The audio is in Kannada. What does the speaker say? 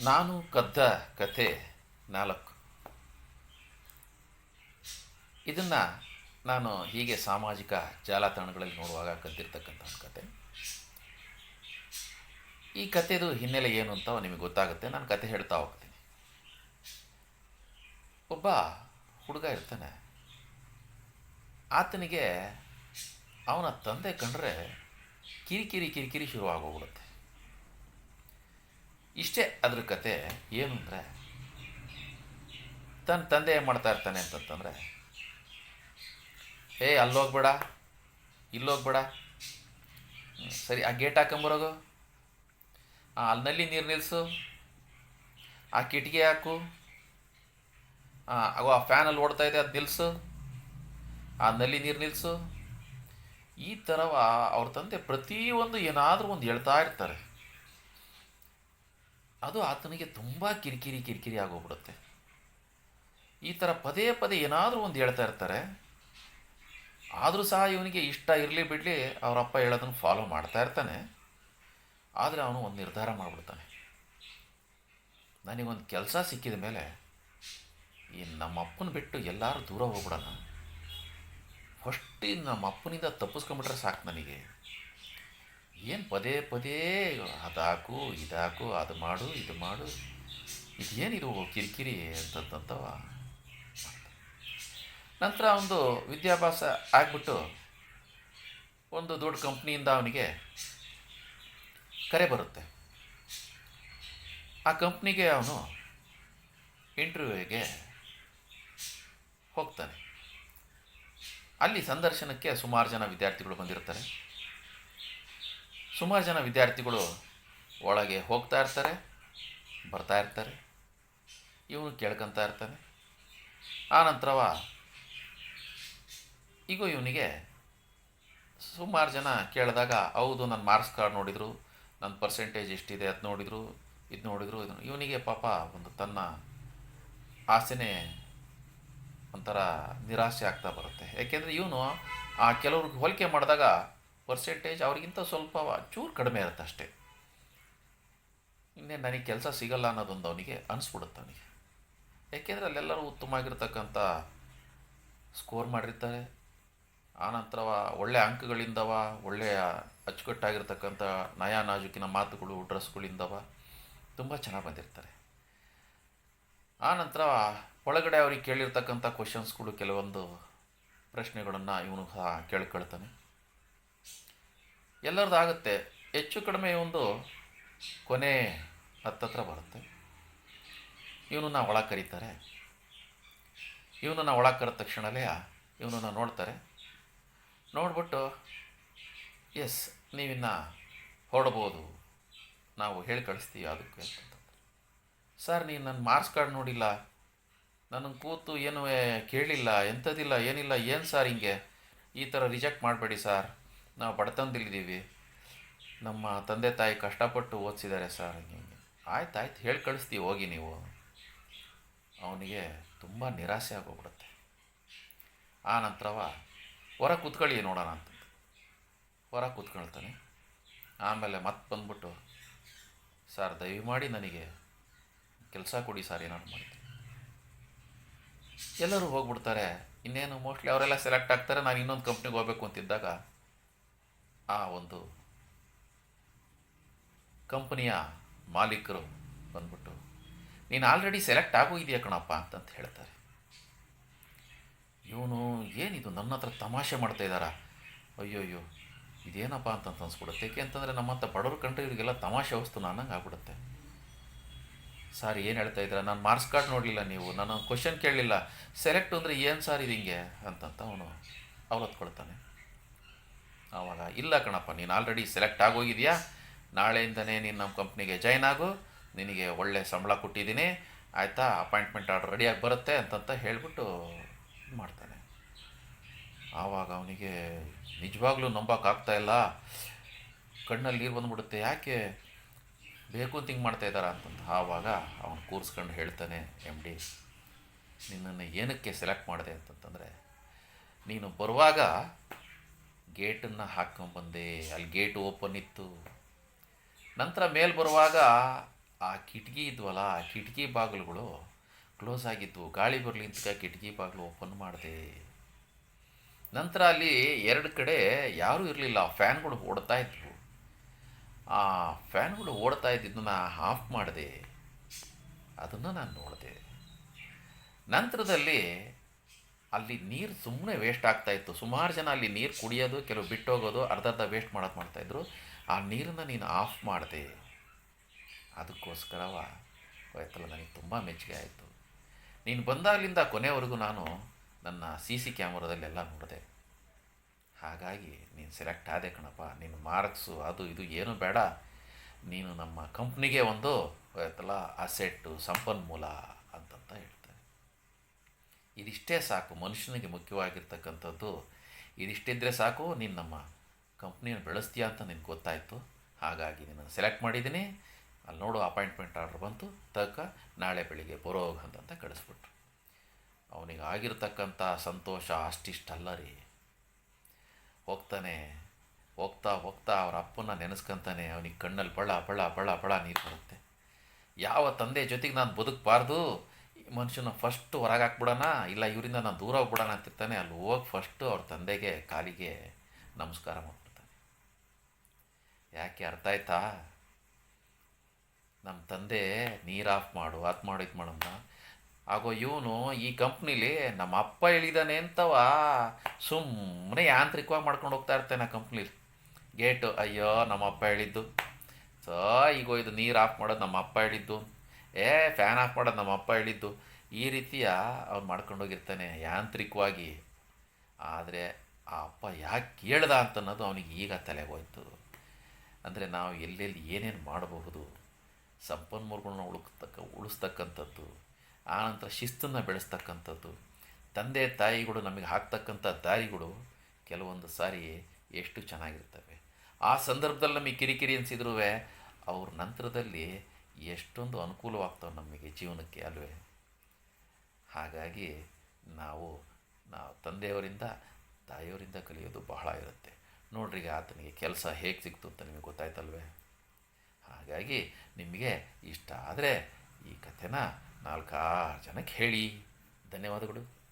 ನಾನು ಕದ್ದ ಕತೆ ನಾಲ್ಕು. ಇದನ್ನು ನಾನು ಹೀಗೆ ಸಾಮಾಜಿಕ ಜಾಲತಾಣಗಳಲ್ಲಿ ನೋಡುವಾಗ ಕದ್ದಿರ್ತಕ್ಕಂಥ ಒಂದು ಕತೆ. ಈ ಕಥೆದು ಹಿನ್ನೆಲೆ ಏನು ಅಂತ ನಿಮಗೆ ಗೊತ್ತಾಗುತ್ತೆ. ನಾನು ಕತೆ ಹೇಳ್ತಾ ಹೋಗ್ತೀನಿ. ಒಬ್ಬ ಹುಡುಗ ಇರ್ತಾನೆ. ಆತನಿಗೆ ಅವನ ತಂದೆ ಕಂಡ್ರೆ ಕಿರಿಕಿರಿ ಕಿರಿಕಿರಿ ಶುರುವಾಗೋಗ್ಬಿಡುತ್ತೆ. ಇಷ್ಟೇ ಅದ್ರ ಕತೆ ಏನು ಅಂದರೆ ತನ್ನ ತಂದೆ ಏನು ಮಾಡ್ತಾ ಇರ್ತಾನೆ ಅಂತಂತಂದರೆ, ಏ ಅಲ್ಲೋಗ್ಬೇಡ ಇಲ್ಲೋಗ್ಬೇಡ ಸರಿ, ಆ ಗೇಟ್ ಹಾಕೊಂಬರೋಗು. ಆ ಅಲ್ಲಿನಲ್ಲಿ ನೀರು ನಿಲ್ಲಿಸು ಆ ಕಿಟಕಿ ಹಾಕು. ಹಾಂ ಅಗೋ, ಆ ಫ್ಯಾನಲ್ಲಿ ಓಡ್ತಾ ಇದೆ, ಅದು ನಿಲ್ಲಿಸು ಆ ನಲ್ಲಿ ನೀರು ನಿಲ್ಲಿಸು ಈ ಥರ ಅವ್ರ ತಂದೆ ಪ್ರತಿಯೊಂದು ಏನಾದರೂ ಒಂದು ಹೇಳ್ತಾ ಇರ್ತಾರೆ. ಅದು ಆತನಿಗೆ ತುಂಬ ಕಿರಿಕಿರಿ ಕಿರಿಕಿರಿ ಆಗೋಗ್ಬಿಡುತ್ತೆ. ಈ ಥರ ಪದೇ ಪದೇ ಏನಾದರೂ ಒಂದು ಹೇಳ್ತಾ ಇರ್ತಾರೆ. ಆದರೂ ಸಹ ಇವನಿಗೆ ಇಷ್ಟ ಇರಲಿ ಬಿಡಲಿ ಅವರಪ್ಪ ಹೇಳೋದನ್ನು ಫಾಲೋ ಮಾಡ್ತಾ ಇರ್ತಾನೆ. ಆದರೆ ಅವನು ಒಂದು ನಿರ್ಧಾರ ಮಾಡಿಬಿಡ್ತಾನೆ. ನನಗೊಂದು ಕೆಲಸ ಸಿಕ್ಕಿದ ಮೇಲೆ ಈ ನಮ್ಮ ಅಪ್ಪನ ಬಿಟ್ಟು ಎಲ್ಲರೂ ದೂರ ಹೋಗ್ಬಿಡೋಣ. ಫಸ್ಟ್ ನಮ್ಮ ಅಪ್ಪನಿಂದ ತಪ್ಪಿಸ್ಕೊಂಬಿಟ್ರೆ ಸಾಕು ನನಗೆ. ಏನು ಪದೇ ಪದೇ ಅದಾಕು, ಇದಾಕು, ಅದು ಮಾಡು, ಇದು ಮಾಡು. ಇದೇನಿದು ಕಿರಿಕಿರಿ ಅಂತಂತವ ನಂತರ ಒಂದು ವಿದ್ಯಾಭ್ಯಾಸ ಆಗಿಬಿಟ್ಟು ಒಂದು ದೊಡ್ಡ ಕಂಪ್ನಿಯಿಂದ ಅವನಿಗೆ ಕರೆ ಬರುತ್ತೆ. ಆ ಕಂಪ್ನಿಗೆ ಅವನು ಇಂಟರ್ವ್ಯೂಗೆ ಹೋಗ್ತಾನೆ. ಅಲ್ಲಿ ಸಂದರ್ಶನಕ್ಕೆ ಸುಮಾರು ಜನ ವಿದ್ಯಾರ್ಥಿಗಳು ಬಂದಿರ್ತಾರೆ. ಸುಮಾರು ಜನ ವಿದ್ಯಾರ್ಥಿಗಳು ಒಳಗೆ ಹೋಗ್ತಾ ಇರ್ತಾರೆ, ಬರ್ತಾ ಇರ್ತಾರೆ ಇವನು ಕೇಳ್ಕೊತಾ ಇರ್ತಾನೆ. ಆ ನಂತರವ ಈಗ ಇವನಿಗೆ ಸುಮಾರು ಜನ ಕೇಳಿದಾಗ, ಹೌದು ನನ್ನ ಮಾರ್ಕ್ಸ್ ಕಾರ್ಡ್ ನೋಡಿದರು ನನ್ನ ಪರ್ಸೆಂಟೇಜ್ ಎಷ್ಟಿದೆ ಅದು ನೋಡಿದರು, ಇದು ನೋಡಿದರು, ಇದು ಇವನಿಗೆ ಪಾಪ ಒಂದು ತನ್ನ ಆಸೆನೇ ಒಂಥರ ನಿರಾಸೆ ಆಗ್ತಾ ಬರುತ್ತೆ. ಯಾಕೆಂದರೆ ಇವನು ಆ ಕೆಲವ್ರಿಗೆ ಹೋಲಿಕೆ ಮಾಡಿದಾಗ ಪರ್ಸೆಂಟೇಜ್ ಅವ್ರಿಗಿಂತ ಸ್ವಲ್ಪ ಚೂರು ಕಡಿಮೆ ಇರುತ್ತೆ ಅಷ್ಟೇ. ಇನ್ನೇ ನನಗೆ ಕೆಲಸ ಸಿಗಲ್ಲ ಅನ್ನೋದೊಂದು ಅವನಿಗೆ ಅನಿಸ್ಬಿಡುತ್ತೆ ಅವನಿಗೆ. ಯಾಕೆಂದರೆ ಅಲ್ಲೆಲ್ಲರೂ ಉತ್ತಮವಾಗಿರ್ತಕ್ಕಂಥ ಸ್ಕೋರ್ ಮಾಡಿರ್ತಾರೆ. ಆನಂತರವ ಒಳ್ಳೆಯ ಅಂಕಗಳಿಂದವ ಒಳ್ಳೆಯ ಅಚ್ಚುಕಟ್ಟಾಗಿರ್ತಕ್ಕಂಥ ನಯಾ ನಾಜುಕಿನ ಮಾತುಗಳು, ಡ್ರೆಸ್ಗಳಿಂದವ ತುಂಬ ಚೆನ್ನಾಗಿ ಬಂದಿರ್ತಾರೆ. ಆನಂತರ ಒಳಗಡೆ ಅವ್ರಿಗೆ ಕೇಳಿರ್ತಕ್ಕಂಥ ಕ್ವಶನ್ಸ್ಗಳು ಕೆಲವೊಂದು ಪ್ರಶ್ನೆಗಳನ್ನು ಇವನು ಸಹ ಕೇಳ್ಕೊಳ್ತಾನೆ. ಎಲ್ಲರದ್ದು ಆಗುತ್ತೆ ಹೆಚ್ಚು ಕಡಿಮೆ ಒಂದು ಕೊನೆ ಹತ್ತತ್ರ ಬರುತ್ತೆ. ಇವನು ನಾ ಒಳ ಕರೀತಾರೆ. ಇವನನ್ನು ಒಳ ಕರೆದ ತಕ್ಷಣವೇ ಇವನನ್ನು ನೋಡ್ತಾರೆ. ನೋಡ್ಬಿಟ್ಟು, ಎಸ್, ನೀವಿನ್ನು ಹೊರಡ್ಬೋದು. ನಾವು ಹೇಳಿ ಕಳಿಸ್ತೀವಿ ಅದಕ್ಕೆ ಸರ್, ನೀನು ನನ್ನ ಮಾರ್ಕ್ಸ್ ಕಾರ್ಡ್ ನೋಡಿಲ್ಲ. ನನಗೆ ಕೂತು ಏನೂ ಕೇಳಿಲ್ಲ, ಎಂಥದಿಲ್ಲ, ಏನಿಲ್ಲ, ಏನು ಸರ್ ಹಿಂಗೆ? ಈ ಥರ ರಿಜೆಕ್ಟ್ ಮಾಡಬೇಡಿ ಸರ್. ನಾವು ಬಡತನದಲ್ಲಿದ್ದೀವಿ. ನಮ್ಮ ತಂದೆ ತಾಯಿ ಕಷ್ಟಪಟ್ಟು ಓದಿಸಿದ್ದಾರೆ ಸರ್. ಹಿಂಗೆ ಆಯ್ತು ಆಯ್ತು. ಹೇಳಿ ಕಳಿಸ್ತೀವಿ, ಹೋಗಿ ನೀವು. ಅವನಿಗೆ ತುಂಬ ನಿರಾಸೆ ಆಗೋಗ್ಬಿಡುತ್ತೆ. ಆ ನಂತರವ ಹೊರ ಕೂತ್ಕೊಳ್ಳಿ ನೋಡೋಣ ಅಂತ ಹೊರ ಕೂತ್ಕೊಳ್ತಾನೆ. ಆಮೇಲೆ ಮತ್ತೆ ಬಂದ್ಬಿಟ್ಟು, ಸರ್ ಮಾಡಿ ನನಗೆ ಕೆಲಸ ಕೊಡಿ ಸರ್, ಏನಾದ್ರು ಮಾಡ್ತೀನಿ ಎಲ್ಲರೂ ಹೋಗ್ಬಿಡ್ತಾರೆ. ಇನ್ನೇನು, ಮೋಸ್ಟ್ಲಿ ಅವರೆಲ್ಲ ಸೆಲೆಕ್ಟ್ ಆಗ್ತಾರೆ. ನಾನು ಇನ್ನೊಂದು ಕಂಪ್ನಿಗೆ ಹೋಗ್ಬೇಕು ಅಂತಿದ್ದಾಗ ಆ ಒಂದು ಕಂಪನಿಯ ಮಾಲೀಕರು ಬಂದ್ಬಿಟ್ಟು, ನೀನು ಆಲ್ರೆಡಿ ಸೆಲೆಕ್ಟ್ ಆಗೋಗಿದೆಯಾ ಕಣಪ್ಪ ಅಂತಂತ ಹೇಳ್ತಾರೆ. ಇವನು ಏನಿದು ನನ್ನ ಹತ್ರ ತಮಾಷೆ ಮಾಡ್ತಾ ಇದ್ದಾರಾ? ಅಯ್ಯೋ ಅಯ್ಯೋ ಇದೇನಪ್ಪ ಅಂತಂತ ಅನ್ಸ್ಬಿಡುತ್ತೆ. ಏಕೆ ಅಂತಂದರೆ ನಮ್ಮಂಥ ಬಡವರು ಕಂಡ್ರೆ ಇವರಿಗೆಲ್ಲ ತಮಾಷೆ ವಸ್ತು ನಾನು ಆಗ್ಬಿಡುತ್ತೆ. ಸಾರ್ ಏನು ಹೇಳ್ತಾ ಇದ್ದೀರಾ? ನಾನು ಮಾರ್ಕ್ಸ್ ಕಾರ್ಡ್ ನೋಡಲಿಲ್ಲ ನೀವು. ನಾನು ಕ್ವಶನ್ ಕೇಳಲಿಲ್ಲ. ಸೆಲೆಕ್ಟ್ ಅಂದರೆ ಏನು ಸಾರ್ ಇದು ಹಿಂಗೆ ಅಂತಂತ ಅವನು ಅವಲತ್ಕೊಳ್ತಾನೆ. ಆವಾಗ ಇಲ್ಲ ಕಣಪ್ಪ, ನೀನು ಆಲ್ರೆಡಿ ಸೆಲೆಕ್ಟ್ ಆಗೋಗಿದೆಯಾ? ನಾಳೆಯಿಂದನೇ ನೀನು ನಮ್ಮ ಕಂಪ್ನಿಗೆ ಜಾಯ್ನ್ ಆಗು, ನಿನಗೆ ಒಳ್ಳೆ ಸಂಬಳ ಕೊಟ್ಟಿದ್ದೀನಿ, ಆಯಿತಾ? ಅಪಾಯಿಂಟ್ಮೆಂಟ್ ಆರ್ಡರ್ ರೆಡಿಯಾಗಿ ಬರುತ್ತೆ ಅಂತಂತ ಹೇಳಿಬಿಟ್ಟು ಮಾಡ್ತಾನೆ. ಆವಾಗ ಅವನಿಗೆ ನಿಜವಾಗ್ಲೂ ಇಲ್ಲ. ಕಣ್ಣಲ್ಲಿ ನೀರು ಬಂದುಬಿಡುತ್ತೆ, ಯಾಕೆ? ಬೇಕು ಅಂತ ಹಿಂಗೆ ಮಾಡ್ತಾ ಇದ್ದಾರಾ ಅಂತಂದು ಆವಾಗ ಅವನು ಕೂರಿಸ್ಕೊಂಡು ಹೇಳ್ತಾನೆ ಎಂ ಡಿ ನಿನ್ನನ್ನು ಏನಕ್ಕೆ ಸೆಲೆಕ್ಟ್ ಮಾಡಿದೆ ಅಂತಂತಂದರೆ, ನೀನು ಬರುವಾಗ ಗೇಟನ್ನು ಹಾಕ್ಕೊಂಬಂದೆ ಅಲ್ಲಿ ಗೇಟ್ ಓಪನ್ ಇತ್ತು. ನಂತರ ಮೇಲೆ ಬರುವಾಗ ಆ ಕಿಟಕಿ ಇದ್ವಲ್ಲ, ಆ ಕಿಟಕಿ ಬಾಗಿಲುಗಳು ಕ್ಲೋಸ್ ಆಗಿದ್ವು. ಗಾಳಿ ಬರಲಿ ಅಂತ ಕಿಟಕಿ ಬಾಗಿಲು ಓಪನ್ ಮಾಡಿದೆ. ನಂತರ ಅಲ್ಲಿ ಎರಡು ಕಡೆ ಯಾರೂ ಇರಲಿಲ್ಲ. ಫ್ಯಾನ್ಗಳು ಓಡ್ತಾ ಇದ್ವು. ಆ ಫ್ಯಾನ್ಗಳು ಓಡ್ತಾ ಇದ್ದಿದ್ದನ್ನ ಆಫ್ ಮಾಡಿದೆ. ಅದನ್ನು ನಾನು ನೋಡಿದೆ. ನಂತರದಲ್ಲಿ ಅಲ್ಲಿ ನೀರು ಸುಮ್ಮನೆ ವೇಸ್ಟ್ ಆಗ್ತಾ ಇತ್ತು. ಸುಮಾರು ಜನ ಅಲ್ಲಿ ನೀರು ಕುಡಿಯೋದು, ಕೆಲವು ಬಿಟ್ಟೋಗೋದು, ಅರ್ಧ ಅರ್ಧ ವೇಸ್ಟ್ ಮಾಡೋದು ಮಾಡ್ತಾಯಿದ್ರು ಆ ನೀರನ್ನು ನೀನು ಆಫ್ ಮಾಡಿದೆ. ಅದಕ್ಕೋಸ್ಕರವ ಆಯ್ತಲ್ಲ ನನಗೆ ತುಂಬ ಮೆಚ್ಚುಗೆ ಆಯಿತು. ನೀನು ಬಂದಾಗಲಿಂದ ಕೊನೆವರೆಗೂ ನಾನು ನನ್ನ ಸಿ ಸಿ ಕ್ಯಾಮ್ರಾದಲ್ಲೆಲ್ಲ ನೋಡಿದೆ. ಹಾಗಾಗಿ ನೀನು ಸೆಲೆಕ್ಟ್ ಆದೆ ಕಣಪ್ಪ. ನಿನ್ನ ಮಾರ್ಕ್ಸು, ಅದು ಇದು ಏನೂ ಬೇಡ. ನೀನು ನಮ್ಮ ಕಂಪ್ನಿಗೆ ಒಂದು ಆಯ್ತಲ್ಲ ಅಸೆಟ್ಟು ಸಂಪನ್ಮೂಲ. ಇದಿಷ್ಟೇ ಸಾಕು. ಮನುಷ್ಯನಿಗೆ ಮುಖ್ಯವಾಗಿರ್ತಕ್ಕಂಥದ್ದು ಇದಿಷ್ಟಿದ್ದರೆ ಸಾಕು. ನೀನು ನಮ್ಮ ಕಂಪ್ನಿಯನ್ನು ಬೆಳೆಸ್ತೀಯ ಅಂತ ನಿನಗೆ ಗೊತ್ತಾಯಿತು. ಹಾಗಾಗಿ ನಿನ್ನನ್ನು ಸೆಲೆಕ್ಟ್ ಮಾಡಿದ್ದೀನಿ. ಅಲ್ಲಿ ನೋಡು, ಅಪಾಯಿಂಟ್ಮೆಂಟ್ ಆರ್ಡ್ರ್ ಬಂತು. ತಕ್ಕ ನಾಳೆ ಬೆಳಿಗ್ಗೆ ಬರೋಗ ಅಂತ ಕಳಿಸ್ಬಿಟ್ರು. ಅವನಿಗೆ ಆಗಿರ್ತಕ್ಕಂಥ ಸಂತೋಷ ಅಷ್ಟಿಷ್ಟಲ್ಲ ರೀ. ಹೋಗ್ತಾನೆ, ಹೋಗ್ತಾ ಹೋಗ್ತಾ ಅವ್ರ ಅಪ್ಪನ ನೆನೆಸ್ಕೊಂತಾನೆ ಅವನಿಗೆ ಕಣ್ಣಲ್ಲಿ ಬಳ ಬಳ ಬಳ ಬಳ ನೀರು ಬರುತ್ತೆ. ಯಾವ ತಂದೆ ಜೊತೆಗೆ ನಾನು ಬದುಕಬಾರ್ದು. ಮನುಷ್ಯನ ಫಸ್ಟ್ ಹೊರಗೆ ಹಾಕ್ಬಿಡೋಣ, ಇಲ್ಲ ಇವರಿಂದ ನಾನು ದೂರ ಹೋಗ್ಬಿಡೋಣ ಅಂತಿರ್ತಾನೆ ಅಲ್ಲಿ ಹೋಗಿ ಫಸ್ಟು ಅವ್ರ ತಂದೆಗೆ ಕಾಲಿಗೆ ನಮಸ್ಕಾರ ಮಾಡ್ಬಿಡ್ತಾನೆ. ಯಾಕೆ ಅರ್ಥ ಆಯ್ತಾ? ನಮ್ಮ ತಂದೆ ನೀರು ಆಫ್ ಮಾಡು, ಅದು ಮಾಡು, ಇದು ಮಾಡಮ್ಮ ಆಗೋ ಇವನು ಈ ಕಂಪ್ನಿಲಿ ನಮ್ಮ ಅಪ್ಪ ಹೇಳಿದಾನೆ ಅಂತವ ಸುಮ್ಮನೆ ಯಾಂತ್ರಿಕವಾಗಿ ಮಾಡ್ಕೊಂಡು ಹೋಗ್ತಾ ಇರ್ತಾನೆ ಆ ಕಂಪ್ನಿಲಿ. ಗೇಟು, ಅಯ್ಯೋ, ನಮ್ಮ ಅಪ್ಪ ಹೇಳಿದ್ದು. ಸೊ, ಈಗ ಇದು ನೀರು ಆಫ್ ಮಾಡೋದು ನಮ್ಮ ಅಪ್ಪ ಹೇಳಿದ್ದು ಏ ಫ್ಯಾನ್ ಆಫ್ ಮಾಡೋದು ನಮ್ಮ ಅಪ್ಪ ಹೇಳಿದ್ದು. ಈ ರೀತಿಯ ಅವ್ನು ಮಾಡ್ಕೊಂಡೋಗಿರ್ತಾನೆ ಯಾಂತ್ರಿಕವಾಗಿ. ಆದರೆ ಆ ಅಪ್ಪ ಯಾಕೆ ಕೇಳ್ದ ಅಂತ ಅನ್ನೋದು ಅವನಿಗೆ ಈಗ ತಲೆಗೆ ಹೋಯ್ತು ಅಂದರೆ ನಾವು ಎಲ್ಲೆಲ್ಲಿ ಏನೇನು ಮಾಡಬಹುದು ಸಂಪನ್ಮೂಲಗಳನ್ನ ಉಳುಕ್ತಕ್ಕ, ಉಳಿಸ್ತಕ್ಕಂಥದ್ದು ಆನಂತರ ಶಿಸ್ತನ್ನು ಬೆಳೆಸ್ತಕ್ಕಂಥದ್ದು, ತಂದೆ, ತಾಯಿಗಳು ನಮಗೆ ಹಾಕ್ತಕ್ಕಂಥ ದಾರಿಗಳು ಕೆಲವೊಂದು ಸಾರಿ ಎಷ್ಟು ಚೆನ್ನಾಗಿರ್ತವೆ. ಆ ಸಂದರ್ಭದಲ್ಲಿ ನಮಗೆ ಕಿರಿಕಿರಿ ಅನಿಸಿದ್ರೂ ಅವ್ರ ನಂತರದಲ್ಲಿ ಎಷ್ಟೊಂದು ಅನುಕೂಲವಾಗ್ತವೆ ನಮಗೆ ಜೀವನಕ್ಕೆ ಅಲ್ವೇ? ಹಾಗಾಗಿ ನಾವು ನಾವು ತಂದೆಯವರಿಂದ, ತಾಯಿಯವರಿಂದ ಕಲಿಯೋದು ಬಹಳ ಇರುತ್ತೆ. ನೋಡ್ರಿ ಈಗ ಆತನಿಗೆ ಕೆಲಸ ಹೇಗೆ ಸಿಕ್ತು ಅಂತ ನಿಮಗೆ ಗೊತ್ತಾಯ್ತಲ್ವೇ? ಹಾಗಾಗಿ ನಿಮಗೆ ಇಷ್ಟ ಆದರೆ ಈ ಕಥೆನ ನಾಲ್ಕಾರು ಜನಕ್ಕೆ ಹೇಳಿ. ಧನ್ಯವಾದಗಳು.